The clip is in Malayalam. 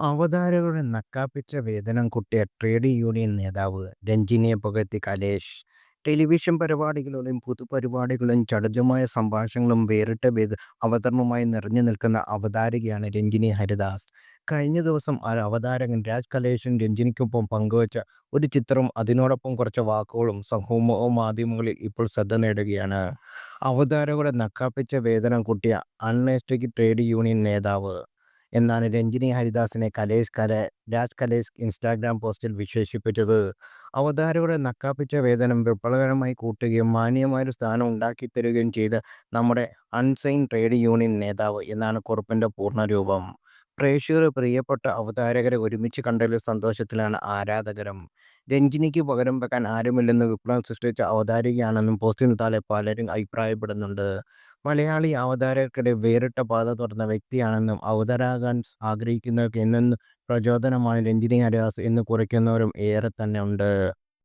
അവതാരകരുടെ നക്കാപ്പിച്ച വേതനം കുട്ടിയ ട്രേഡ് യൂണിയൻ നേതാവ് രഞ്ജിനിയെ പുകഴ്ത്തി കലേഷ്. ടെലിവിഷൻ പരിപാടികളിലും പൊതുപരിപാടികളിലും ചടുലമായ സംഭാഷണങ്ങളും വേറിട്ട വേദ അവതരണവുമായി നിറഞ്ഞു നിൽക്കുന്ന അവതാരകയാണ് രഞ്ജിനി ഹരിദാസ്. കഴിഞ്ഞ ദിവസം ആ അവതാരകൻ രാജ് കലേഷും രഞ്ജിനിക്കൊപ്പം പങ്കുവച്ച ഒരു ചിത്രം അതിനോടൊപ്പം കുറച്ച് വാക്കുകളും സമൂഹമാധ്യമങ്ങളിൽ ഇപ്പോൾ ശ്രദ്ധ നേടുകയാണ്. അവതാരകരുടെ നക്കാപ്പിച്ച വേതനം കൂട്ടിയ അൺഎസ്തറ്റിക് ട്രേഡ് യൂണിയൻ നേതാവ് എന്നാണ് രഞ്ജിനി ഹരിദാസിനെ കലേഷ് രാജ് കലേഷ് ഇൻസ്റ്റാഗ്രാം പോസ്റ്റിൽ വിശേഷിപ്പിച്ചത്. അവതാരകരുടെ നക്കാപ്പിച്ച വേതനം വിപ്ലവകരമായി കൂട്ടുകയും മാന്യമായൊരു സ്ഥാനം ഉണ്ടാക്കിത്തരുകയും ചെയ്ത നമ്മുടെ അൺസൈൻ ട്രേഡ് യൂണിയൻ നേതാവ് എന്നാണ് കുറിപ്പിന്റെ പൂർണരൂപം. പ്രേക്ഷകർക്ക് പ്രിയപ്പെട്ട അവതാരകരെ ഒരുമിച്ച് കണ്ടതിൽ സന്തോഷത്തിലാണ് ആരാധകരും. രഞ്ജിനിക്ക് പകരം വെക്കാൻ ആരുമില്ലെന്ന് വിപ്ലവം സൃഷ്ടിച്ച അവതാരകയാണെന്നും പോസ്റ്റിന് താഴെ പലരും അഭിപ്രായപ്പെടുന്നുണ്ട്. മലയാളി അവതാരകരുടെ വേറിട്ട പാത തുറന്ന വ്യക്തിയാണെന്നും അവതാരകരാകാൻ ആഗ്രഹിക്കുന്നവർക്ക് എന്നും പ്രചോദനമാണ് രഞ്ജിനി ഹരിദാസ് എന്ന് കുറിക്കുന്നവരും ഉണ്ട്.